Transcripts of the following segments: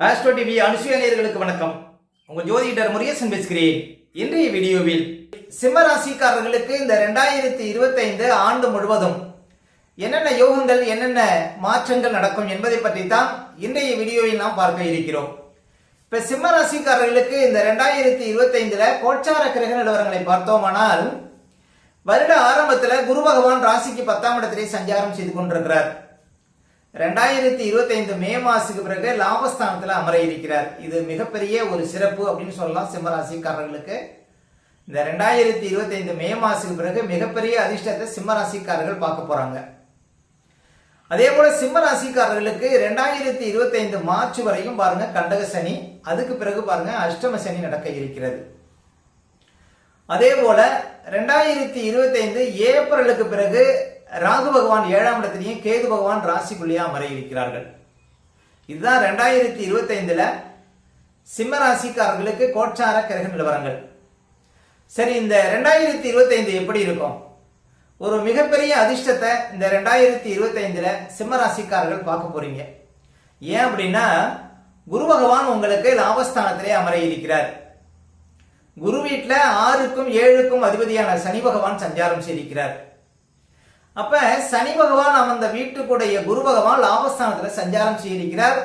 Astro TV Anusuya வணக்கம். உங்கள் ஜோதிடர் முருகேசன் பேசுகிறேன். இன்றைய வீடியோவில் சிம்ம ராசிக்காரர்களுக்கு இந்த ரெண்டாயிரத்தி இருபத்தைந்து ஆண்டு முழுவதும் என்னென்ன யோகங்கள் என்னென்ன மாற்றங்கள் நடக்கும் என்பதை பற்றி தான் இன்றைய வீடியோவில் நாம் பார்க்க இருக்கிறோம். இப்போ சிம்ம ராசிக்காரர்களுக்கு இந்த ரெண்டாயிரத்தி இருபத்தைந்துல கோச்சார கிரக நிலவரங்களை பார்த்தோமானால் வருட ஆரம்பத்தில் குரு பகவான் ராசிக்கு பத்தாம் இடத்திலே சஞ்சாரம் செய்து கொண்டிருக்கிறார். ரெண்டாயிரத்தி இருபத்தைந்து மே மாசுக்கு பிறகு லாபஸ்தானத்தில் அமர இருக்கிறார் இது மிகப்பெரிய ஒரு சிறப்பு அப்படின்னு சொல்லலாம் சிம்மராசிக்காரர்களுக்கு. இந்த ரெண்டாயிரத்தி இருபத்தைந்து மே மாசுக்கு பிறகு மிகப்பெரிய அதிர்ஷ்டத்தை சிம்மராசிக்காரர்கள் பார்க்க போறாங்க. அதே போல சிம்ம ராசிக்காரர்களுக்கு ரெண்டாயிரத்தி இருபத்தைந்து மார்ச் வரையும் பாருங்க கண்டக சனி அதுக்கு பிறகு பாருங்க அஷ்டம சனி நடக்க இருக்கிறது. அதே போல ரெண்டாயிரத்தி இருபத்தைந்து ஏப்ரலுக்கு பிறகு ராகு பகவான் ஏழாம் இடத்திலையும் கேது பகவான் ராசிக்குள்ளேயே அமர இருக்கிறார்கள் இதுதான் ரெண்டாயிரத்தி இருபத்தைந்துல சிம்ம ராசிக்காரர்களுக்கு கோட்சார கிரக நிலவரங்கள். சரி இந்த ரெண்டாயிரத்தி இருபத்தைந்து எப்படி இருக்கும்? ஒரு மிகப்பெரிய அதிர்ஷ்டத்தை இந்த ரெண்டாயிரத்தி இருபத்தைந்துல சிம்ம ராசிக்காரர்கள் பார்க்க போறீங்க. ஏன் அப்படின்னா குரு பகவான் உங்களுக்கு லாபஸ்தானத்திலே அமர இருக்கிறார் குரு வீட்டில் ஆறுக்கும் ஏழுக்கும் அதிபதியான சனி பகவான் சஞ்சாரம் செய்திருக்கிறார். அப்ப சனி பகவான் அமர்ந்த வீட்டுக்குடைய குரு பகவான் லாபஸ்தானத்துல சஞ்சாரம் செய்திருக்கிறார்.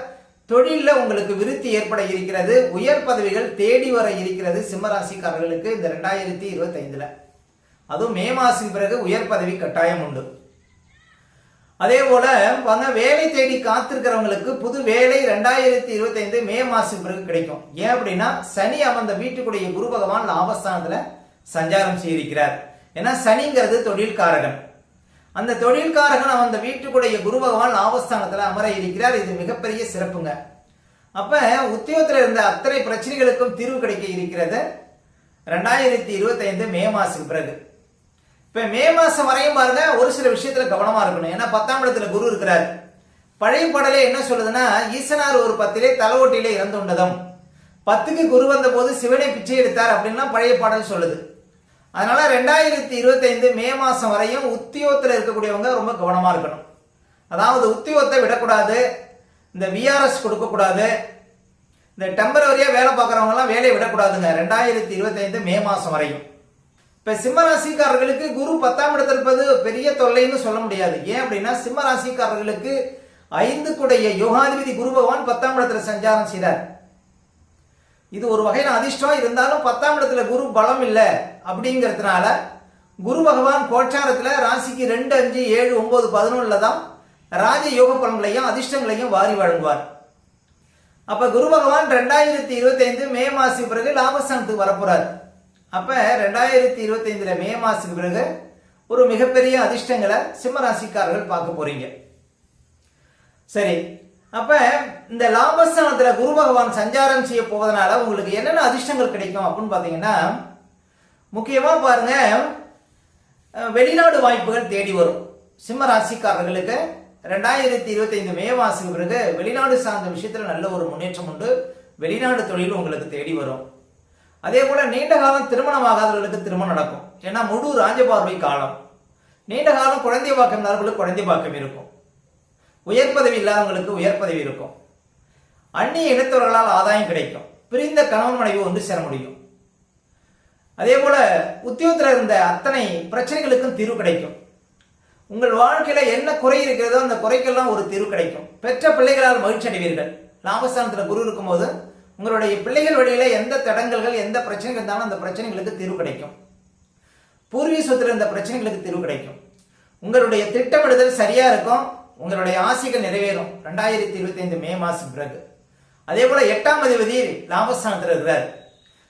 தொழிலில் உங்களுக்கு விருத்தி ஏற்பட இருக்கிறது. உயர் பதவிகள் தேடி வர இருக்கிறது சிம்மராசிக்காரர்களுக்கு இந்த ரெண்டாயிரத்தி இருபத்தி ஐந்துல அதுவும் மே மாசின் பிறகு உயர் பதவி கட்டாயம் உண்டு. அதே போல வாங்க வேலை தேடி காத்திருக்கிறவங்களுக்கு புது வேலை ரெண்டாயிரத்தி இருபத்தைந்து மே மாசின் பிறகு கிடைக்கும். ஏன் அப்படின்னா சனி அமர்ந்த வீட்டுக்குடைய குரு பகவான் லாபஸ்தானத்துல சஞ்சாரம் செய்திருக்கிறார். ஏன்னா சனிங்கிறது தொழில் காரகன் அந்த தொழில்காரகன் அந்த வீட்டுக்குடைய குரு பகவான் லாபஸ்தானத்தில் அமர இருக்கிறார். இது மிகப்பெரிய சிறப்புங்க. அப்ப உத்தியோகத்தில் இருந்த அத்தனை பிரச்சனைகளுக்கும் தீர்வு கிடைக்க இருக்கிறது. ரெண்டாயிரத்தி இருபத்தைந்து மே மாசத்துக்கு பிறகு. இப்ப மே மாசம் வரையும் பாருங்க ஒரு சில விஷயத்துல கவனமா இருக்கணும். ஏன்னா பத்தாம் இடத்துல குரு இருக்கிறார். பழைய பாடலே என்ன சொல்லுதுன்னா ஈசனார் ஒரு பத்திலே தலவோட்டிலே இறந்துண்டதும். பத்துக்கு குரு வந்த போது சிவனை பிச்சை எடுத்தார் அப்படின்லாம் பழைய பாடல் சொல்லுது. அதனால ரெண்டாயிரத்தி இருபத்தைந்து மே மாசம் வரையும் உத்தியோகத்தில் இருக்கக்கூடியவங்க ரொம்ப கவனமா இருக்கணும். அதாவது உத்தியோகத்தை விடக்கூடாது இந்த விஆர்எஸ் கொடுக்கக்கூடாது இந்த டெம்பரவரியா வேலை பார்க்குறவங்க எல்லாம் வேலையை விடக்கூடாதுங்க ரெண்டாயிரத்தி இருபத்தைந்து மே மாசம் வரையும். இப்ப சிம்மராசிக்காரர்களுக்கு குரு பத்தாம் இடத்துல இருப்பது பெரிய தொல்லைன்னு சொல்ல முடியாது. ஏன் அப்படின்னா சிம்மராசிக்காரர்களுக்கு ஐந்து குடைய யோகாதிபதி குரு பகவான் பத்தாம் இடத்துல சஞ்சாரம் செய்தார். இது ஒரு வகையான அதிர்ஷ்டம். இருந்தாலும் பத்தாம் இடத்துல குரு பலம் இல்லை அப்படிங்கிறதுனால குரு பகவான் கோச்சாரத்தில் ராசிக்கு ரெண்டு அஞ்சு ஏழு ஒன்பது பதினொன்றில் தான் ராஜ யோக பலன்களையும் அதிர்ஷ்டங்களையும் வாரி வழங்குவார். அப்போ குரு பகவான் ரெண்டாயிரத்தி இருபத்தி ஐந்து மே மாசத்துக்கு பிறகு லாபஸ்தானத்துக்கு வரப்போறார். அப்போ ரெண்டாயிரத்தி இருபத்தி மே மாசத்துக்கு பிறகு ஒரு மிகப்பெரிய அதிர்ஷ்டங்களை சிம்மராசிக்காரர்கள் பார்க்க போறீங்க. சரி அப்ப இந்த லாபஸ்தானத்துல குரு பகவான் சஞ்சாரம் செய்ய போவதனால உங்களுக்கு என்னென்ன அதிர்ஷ்டங்கள் கிடைக்கும் அப்படின்னு பாத்தீங்கன்னா முக்கியமா பாருங்க வெளிநாடு வாய்ப்புகள் தேடி வரும். சிம்ம ராசிக்காரர்களுக்கு ரெண்டாயிரத்தி இருபத்தி ஐந்து மே மாசத்துக்கு பிறகு வெளிநாடு சார்ந்த விஷயத்துல நல்ல ஒரு முன்னேற்றம் உண்டு. வெளிநாடு தொழில் உங்களுக்கு தேடி வரும். அதே போல நீண்ட காலம் திருமணம் ஆகாதவர்களுக்கு திருமணம் நடக்கும். ஏன்னா முழு ராஜபார்வை காலம். நீண்ட காலம் குழந்தை பாக்கம் குழந்தை பாக்கம் இருக்கும். உயர் பதவி இல்லாதவங்களுக்கு உயர் பதவி இருக்கும். அந்நிய இனத்தவர்களால் ஆதாயம் கிடைக்கும். பிரிந்த கணவன் மனைவி ஒன்று சேர முடியும். அதே போல உத்தியோகத்தில் இருந்த அத்தனை பிரச்சனைகளுக்கும் தீர்வு கிடைக்கும். உங்கள் வாழ்க்கையில என்ன குறை இருக்கிறதோ அந்த குறைக்கெல்லாம் ஒரு தீர்வு கிடைக்கும். பெற்ற பிள்ளைகளால் மகிழ்ச்சி அடைவீர்கள். லாபஸ்தானத்தில் குரு இருக்கும்போது உங்களுடைய பிள்ளைகள் வழியில எந்த தடங்கல்கள் எந்த பிரச்சனைகள் இருந்தாலும் அந்த பிரச்சனைகளுக்கு தீர்வு கிடைக்கும். பூர்வீக சொத்துல இருந்த பிரச்சனைகளுக்கு தீர்வு கிடைக்கும். உங்களுடைய திட்டமிடுதல் சரியா இருக்கும். உங்களுடைய ஆசைகள் நிறைவேறும். ரெண்டாயிரத்தி இருபத்தி ஐந்து மே மாசம் பிறகு. அதே போல எட்டாம் அதிபதி லாபஸ்தானத்தில் இருக்கிறார்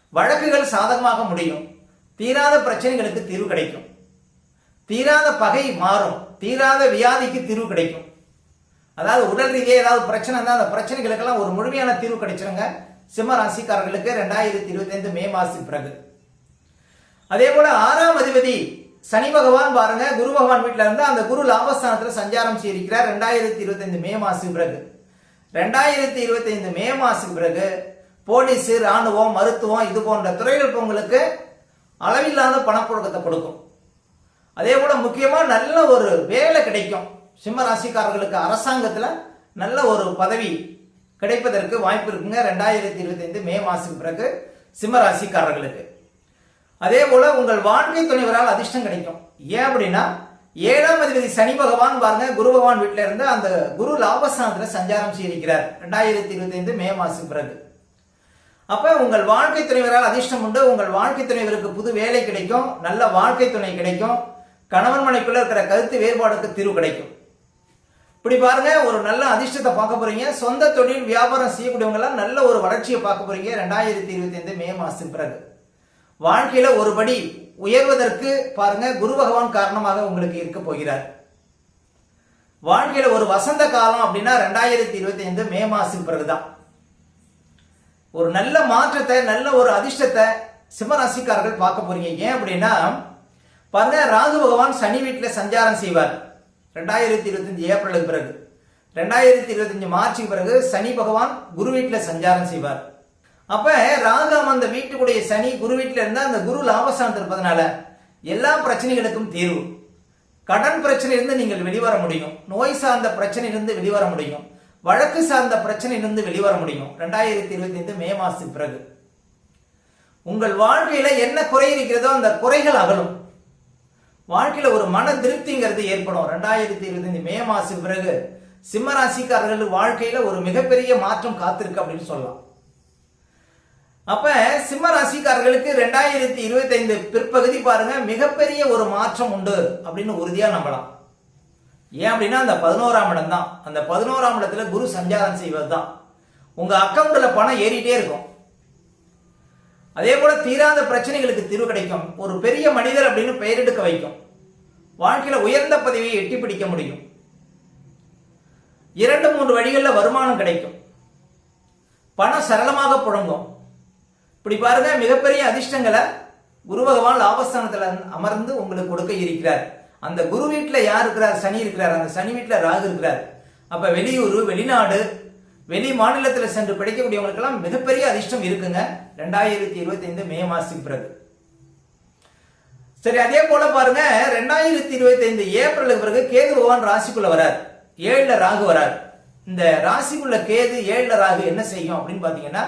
வழக்குகள் சாதகமாக முடியும். தீராத பிரச்சனைகளுக்கு தீர்வு கிடைக்கும். தீராத பகை மாறும். தீராத வியாதிக்கு தீர்வு கிடைக்கும். அதாவது உடல் ரீதியாக ஏதாவது பிரச்சனை இருந்தால் அந்த பிரச்சனைகளுக்கெல்லாம் ஒரு முழுமையான தீர்வு கிடைச்சிருங்க. சிம்ம ராசிக்காரர்களுக்கு ரெண்டாயிரத்தி இருபத்தி ஐந்து மே மாசத்துக்கு பிறகு. அதே போல ஆறாம் அதிபதி சனி பகவான் பாருங்க குரு பகவான் வீட்டுல இருந்து அந்த குரு லாபஸ்தானத்துல சஞ்சாரம் செய்திருக்கிறார். ரெண்டாயிரத்தி இருபத்தி ஐந்து மே மாசத்துக்கு பிறகு. ரெண்டாயிரத்தி இருபத்தி ஐந்து மே மாசத்துக்கு பிறகு போலீஸ் ராணுவம் மருத்துவம் இது போன்ற துறைகள் உங்களுக்கு அளவில்லாத பணப்புழக்கத்தை கொடுக்கும். அதே போல முக்கியமா நல்ல ஒரு வேலை கிடைக்கும். சிம்ம ராசிக்காரர்களுக்கு அரசாங்கத்துல நல்ல ஒரு பதவி கிடைப்பதற்கு வாய்ப்பு இருக்குங்க. ரெண்டாயிரத்தி இருபத்தைந்து மே மாசத்துக்கு பிறகு சிம்ம ராசிக்காரர்களுக்கு. அதே போல உங்கள் வாழ்க்கை துணைவரால் அதிர்ஷ்டம் கிடைக்கும். ஏன் அப்படின்னா ஏழாம் அதிபதி சனி பகவான் பாருங்க குரு பகவான் வீட்டில இருந்து அந்த குரு லாபஸ்தானத்துல சஞ்சாரம் செய்திருக்கிறார். ரெண்டாயிரத்தி இருபத்தைந்து மே மாசம் பிறகு. அப்ப உங்கள் வாழ்க்கை துணைவரால் அதிர்ஷ்டம் உண்டு. உங்கள் வாழ்க்கை துணைவருக்கு புது வேலை கிடைக்கும். நல்ல வாழ்க்கை துணை கிடைக்கும். கணவன் மனைக்குள்ள இருக்கிற கருத்து வேறுபாடுக்கு தீர்வு கிடைக்கும். இப்படி பாருங்க ஒரு நல்ல அதிர்ஷ்டத்தை பார்க்க போறீங்க. சொந்த தொழில் வியாபாரம் செய்யக்கூடியவங்க எல்லாம் நல்ல ஒரு வளர்ச்சியை பார்க்க போறீங்க. ரெண்டாயிரத்தி இருபத்தி ஐந்து மே மாசம் பிறகு. வாழ்க்கையில ஒருபடி உயர்வதற்கு பாருங்க குரு பகவான் காரணமாக உங்களுக்கு இருக்க போகிறார். வாழ்க்கையில ஒரு வசந்த காலம் அப்படின்னா ரெண்டாயிரத்தி இருபத்தி ஐந்து மே மாசம் பிறகுதான். ஒரு நல்ல மாற்றத்தை நல்ல ஒரு அதிர்ஷ்டத்தை சிம்மராசிக்காரர்கள் பார்க்க போறீங்க. ஏன் அப்படின்னா பாருங்க ராகு பகவான் சனி வீட்டில் சஞ்சாரம் செய்வார். ரெண்டாயிரத்தி இருபத்தஞ்சு ஏப்ரலுக்கு பிறகு. ரெண்டாயிரத்தி இருபத்தஞ்சு மார்ச்சுக்கு பிறகு சனி பகவான் குரு வீட்டில் சஞ்சாரம் செய்வார். அப்ப ராகம் அந்த வீட்டுக்குடைய சனி குரு வீட்டில் இருந்தா அந்த குரு லாபஸ்தானத்தில் இருப்பதனால எல்லா பிரச்சனைகளுக்கும் தீர்வு. கடன் பிரச்சனையிலிருந்து நீங்கள் வெளிவர முடியும். நோய் சார்ந்த பிரச்சனையிலிருந்து வெளிவர முடியும். வழக்கு சார்ந்த பிரச்சனையிலிருந்து வெளிவர முடியும். ரெண்டாயிரத்தி இருபத்தி ஐந்து மே மாசத்துக்கு பிறகு. உங்கள் வாழ்க்கையில என்ன குறை இருக்கிறதோ அந்த குறைகள் அகலும். வாழ்க்கையில ஒரு மன திருப்திங்கிறது ஏற்படும். ரெண்டாயிரத்தி இருபத்தி மே மாசத்துக்கு பிறகு சிம்மராசிக்காரர்கள் வாழ்க்கையில ஒரு மிகப்பெரிய மாற்றம் காத்திருக்கு அப்படின்னு சொல்லலாம். அப்ப சிம்ம ராசிக்காரர்களுக்கு ரெண்டாயிரத்தி இருபத்தி ஐந்து பிற்பகுதி பாருங்க மிகப்பெரிய ஒரு மாற்றம் உண்டு அப்படின்னு உறுதியா நம்பலாம். ஏன் அப்படின்னா அந்த பதினோராம் இடம் தான். அந்த பதினோராம் இடத்துல குரு சஞ்சாரம் செய்வது தான் உங்க அக்கௌண்ட்ல பணம் ஏறிட்டே இருக்கும். அதே போல தீராத பிரச்சனைகளுக்கு தீர்வு கிடைக்கும். ஒரு பெரிய மனிதர் அப்படின்னு பெயரெடுக்க வைக்கும். வாழ்க்கையில உயர்ந்த பதவியை எட்டி பிடிக்க முடியும். இரண்டு மூன்று வழிகளில் வருமானம் கிடைக்கும். பணம் சரளமாக புழங்கும். இப்படி பாருங்க மிகப்பெரிய அதிர்ஷ்டங்களை குரு பகவான் லாபஸ்தானத்துல அமர்ந்து உங்களுக்கு கொடுக்க இருக்கிறார். அந்த குரு வீட்டில் யார் இருக்கிறார்? சனி இருக்கிறார். அந்த சனி வீட்டில் ராகு இருக்கிறார். அப்ப வெளியூர் வெளிநாடு வெளி மாநிலத்தில் சென்று படிக்கக்கூடியவங்களுக்கெல்லாம் மிகப்பெரிய அதிர்ஷ்டம் இருக்குங்க. ரெண்டாயிரத்தி இருபத்தி ஐந்து மே மாசத்துக்கு பிறகு. சரி அதே போல பாருங்க ரெண்டாயிரத்தி இருபத்தி ஐந்து ஏப்ரலுக்கு பிறகு கேது பகவான் ராசிக்குள்ள வரார். ஏழுல ராகு வரார். இந்த ராசிக்குள்ள கேது ஏழுல ராகு என்ன செய்யும் அப்படின்னு பாத்தீங்கன்னா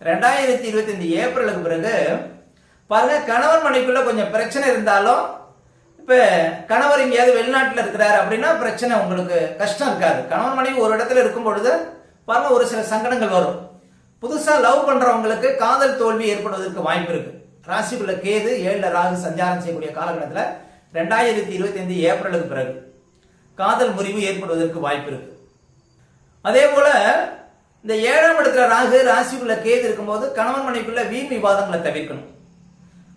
ரெண்டாயிரத்தி இருபத்தி ஏப்ரலுக்கு பிறகு பாருங்க கணவன் மனைக்குள்ள கொஞ்சம் பிரச்சனை இருந்தாலும் இப்ப கணவர் எங்கேயாவது வெளிநாட்டில் இருக்கிறாரு அப்படின்னா பிரச்சனை உங்களுக்கு கஷ்டம் இருக்காது. கணவன் மனைவி ஒரு இடத்துல இருக்கும் பொழுது பாருங்க ஒரு சில சங்கடங்கள் வரும். புதுசா லவ் பண்றவங்களுக்கு காதல் தோல்வி ஏற்படுவதற்கு வாய்ப்பு இருக்கு. ராசிக்குள்ள கேது ஏழில் ராகு சஞ்சாரம் செய்யக்கூடிய காலகட்டத்தில் ரெண்டாயிரத்தி இருபத்தி ஐந்து ஏப்ரலுக்கு பிறகு காதல் முறிவு ஏற்படுவதற்கு வாய்ப்பு இருக்கு. அதே போல இந்த ஏழாம் இடத்துல ராகு ராசிக்குள்ள கேது இருக்கும்போது கணவன் மனைவிக்குள்ள வீண் விவாதங்களை தவிர்க்கணும்.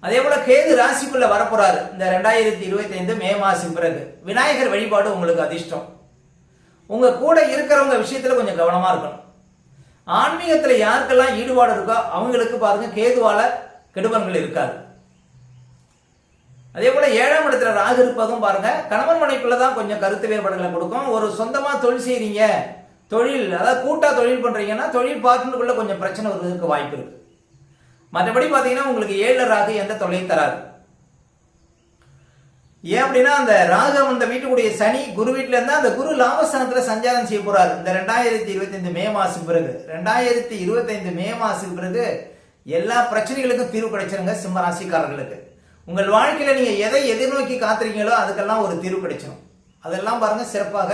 அதே போல கேது ராசிக்குள்ள வரப்போறாரு. இந்த ரெண்டாயிரத்தி இருபத்தி ஐந்து மே மாசம் பிறகு. விநாயகர் வழிபாடு உங்களுக்கு அதிர்ஷ்டம். உங்க கூட இருக்கிறவங்க விஷயத்துல கொஞ்சம் கவனமா இருக்கணும். ஆன்மீகத்துல யாருக்கெல்லாம் ஈடுபாடு இருக்கோ அவங்களுக்கு பாருங்க கேதுவால கெடுபன்கள் இருக்காது. அதே போல ஏழாம் இடத்துல ராகு இருப்பதும் பாருங்க கணவன் மனைக்குள்ளதான் கொஞ்சம் கருத்து வேறுபாடுகளை கொடுக்கும். ஒரு சொந்தமா தொழில் செய்றீங்க தொழில் அதாவது கூட்டாக தொழில் பண்ணுறீங்கன்னா தொழில் பார்ட்னருக்குள்ளே கொஞ்சம் பிரச்சனை வருவதற்கு வாய்ப்பு இருக்கு. மற்றபடி பார்த்தீங்கன்னா உங்களுக்கு ஏழு ராகு எந்த தொல்லையும் தராது. ஏன் அப்படின்னா அந்த ராகு அந்த வீட்டுக்குடைய சனி குரு வீட்டில இருந்தா அந்த குரு லாபஸ்தானத்துல சஞ்சாரம் செய்ய போறாரு. இந்த ரெண்டாயிரத்தி இருபத்தைந்து மே மாசம் பிறகு. ரெண்டாயிரத்தி இருபத்தைந்து மே மாசம் பிறகு எல்லா பிரச்சனைகளுக்கும் தீர்வு கிடைச்சிருங்க சிம்ம ராசிக்காரர்களுக்கு. உங்கள் வாழ்க்கையில நீங்க எதை எதிர்நோக்கி காத்துறீங்களோ அதுக்கெல்லாம் ஒரு தீர்வு கிடைச்சிடும் அதெல்லாம் பாருங்க சிறப்பாக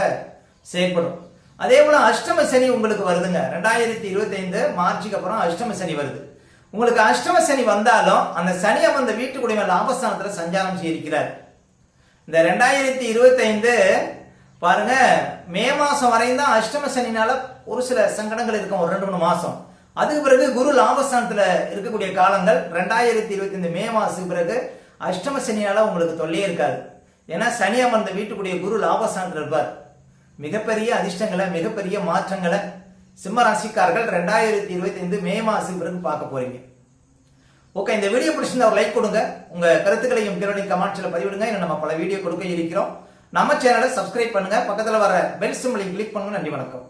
செயல்படும். அதே போல அஷ்டம சனி உங்களுக்கு வருதுங்க. ரெண்டாயிரத்தி இருபத்தி ஐந்து மார்ச்சுக்கு அப்புறம் அஷ்டம சனி வருது. உங்களுக்கு அஷ்டம சனி வந்தாலும் அந்த சனி அமர்ந்த வீட்டுக்குடைய லாபஸ்தானத்தில் சஞ்சாரம் செய்திருக்கிறார். இந்த ரெண்டாயிரத்தி இருபத்தி ஐந்து பாருங்க மே மாசம் வரையும் தான் அஷ்டம சனினால ஒரு சில சங்கடங்கள் இருக்கும் ஒரு ரெண்டு மூணு மாசம். அதுக்கு பிறகு குரு லாபஸ்தானத்துல இருக்கக்கூடிய காலங்கள் ரெண்டாயிரத்தி இருபத்தி ஐந்து மே மாசத்துக்கு பிறகு அஷ்டம சனியால உங்களுக்கு தொல்லையே இருக்காது. ஏன்னா சனி அமர்ந்த வீட்டுக்குடைய குரு லாபஸ்தானத்தில் இருப்பார். மிகப்பெரிய அதிர்ஷ்டங்களை மிகப்பெரிய மாற்றங்களை சிம்ம ராசிக்காரர்கள் ரெண்டாயிரத்தி இருபத்தி ஐந்து மே மாசம் பிறகு பார்க்க போறீங்க. ஓகே இந்த வீடியோ பிடிச்சிருந்தா ஒரு லைக் கொடுங்க. உங்க கருத்துக்களையும் கீழே கமெண்ட்ஸ்ல பதிவிடுங்க. இன்னும் நம்ம பல வீடியோ கொடுக்க இருக்கிறோம். நம்ம சேனலை சப்ஸ்கிரைப் பண்ணுங்க. பக்கத்துல வர பெல் சிம்பிளையும் கிளிக் பண்ணுங்க. நன்றி வணக்கம்.